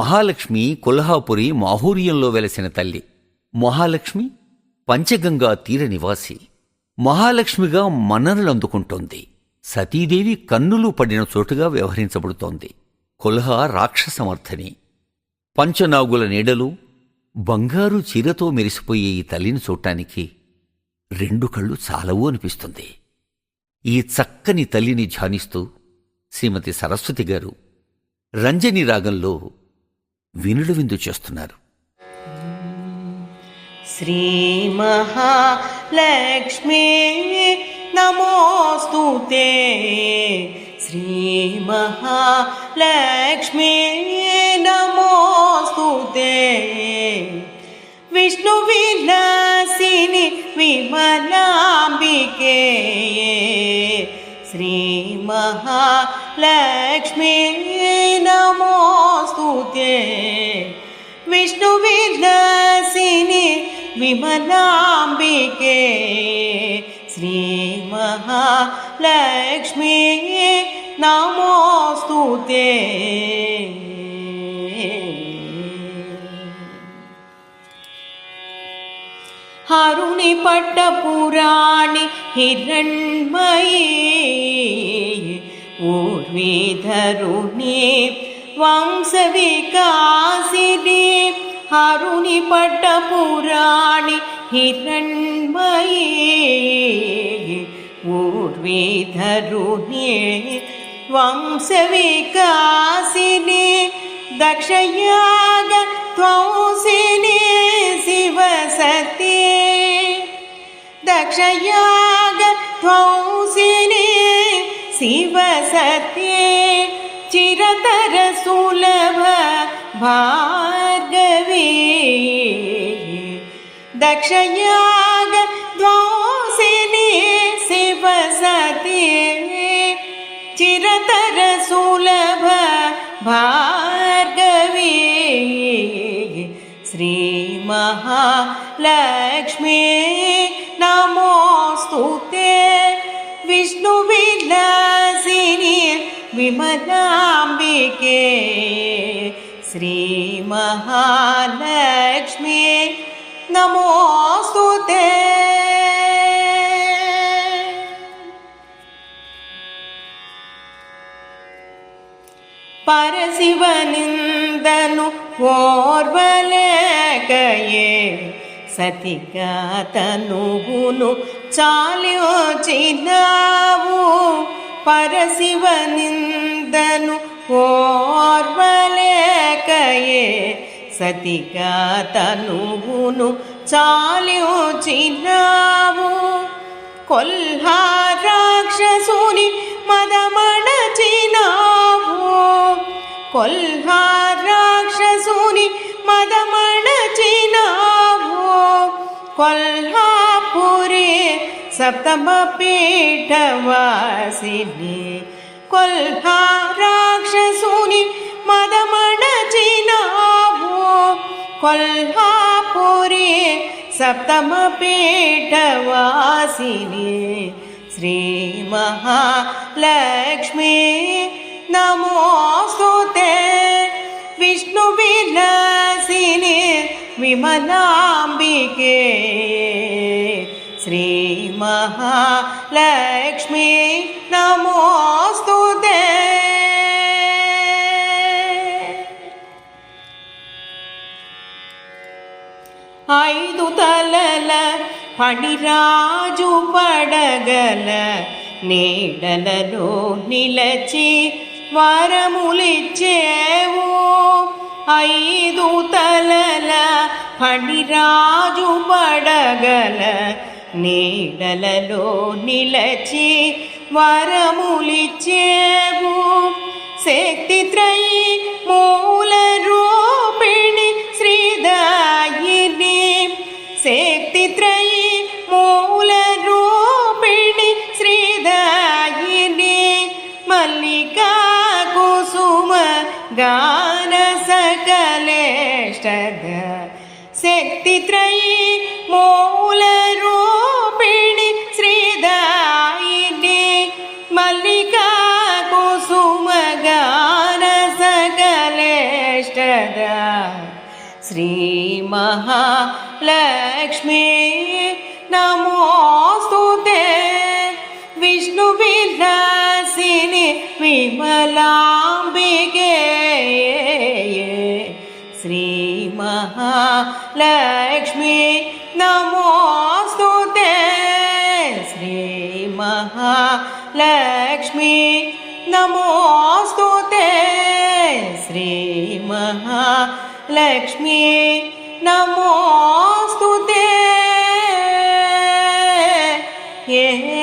మహాలక్ష్మి కొల్హాపురి మాహూర్యంలో వెలసిన తల్లి. మహాలక్ష్మి పంచగంగా తీర నివాసి. మహాలక్ష్మిగా మన్ననలందుకుంటోంది సతీదేవి కన్నులు పడిన చోటుగా వ్యవహరించబడుతోంది. కొల్హా రాక్షసమర్థని. పంచనాగుల నీడలు బంగారు చీరతో మెరిసిపోయే ఈ తల్లిని చూడటానికి రెండు కళ్ళు చాలవు అనిపిస్తుంది. ఈ చక్కని తల్లిని ధ్యానిస్తూ శ్రీమతి సరస్వతి గారు రంజని రాగంలో వినుడు విందు చేస్తున్నారు. శ్రీ మహాలక్ష్మి నమోస్తు శ్రీ మహాలక్ష్మి నమోస్తు విష్ణు విలాసిని విమలాంబికే. श्रीमहालक्ष्मी नमोऽस्तु ते। विष्णुविलासिनि विमलाम्बिके। श्रीमहालक्ष्मी नमोऽस्तु ते हरुणि पट्टपुराणि हिरण्मयी ऊर्वीधरुणि वंशविकासिनि हरुणि पट्टपुराणि हिरण्मयी ऊर्वीधरुणि वंशविकासिनि दक्षयाग त्वंसिनि शिवसत्ये दक्षयाग त्वंसिनि शिवसत्ये चिरतरसुलभ भार्गवी। दक्षयाग द्वासिनि शिवसत्ये चिरतरसुलभ भार्गवी। श्रीमहालक्ष्मी ശ്രീമലാംബികേ ശ്രീ മഹാലക്ഷ്മി. നമോസ്തു പരശിവനിന്ദനു ഓർവലേകയേ ಸತಿಗ ತನುಗುನು ಚಾಲ್ಯೋ ಚಿನ್ನ పరశివనిందను ఓర్వలేకయే సతిగా తనువును చాలిచినావు. కొల్హా రాక్షసుని మదమణచినావు. కొల్హా రాక్షసుని మదమణచినావు. కొల్హాపురి सप्तमपीठवासिनि कोल्हा राक्षसूनि मदमणचिनाभो। कोल्भापुरी सप्तमपीठवासिनि श्रीमहालक्ष्मी। नमोऽ ते विष्णुविलसिने विमलाम्बिके। శ్రీ మహాలక్ష్మి నమోస్తు ఐదు తలల పడిరాజు పడగల నీడలలో నిలచి వరములిచ్చేవు. ఐదు తలల పడిరాజు పడగల నీడలలో నిలచి వరములిచ్చేవు. శక్తి త్రయి మూల రూపిణి శ్రీదాయిని. శక్తి త్రయి మూల రూపిణి శ్రీదాయిని. మల్లికా కుసుమ గాన సకలేష్టద శక్తి త్రయి మూల श्रीमहालक्ष्मी नमोऽस्तु ते विष्णुविलासिनि विमलाम्बिके श्रीमहालक्ष्मी नमोऽस्तु ते श्रीमहालक्ष्मी नमोऽस्तु ते श्रीमहालक्ष्मी నమోస్తు ఏ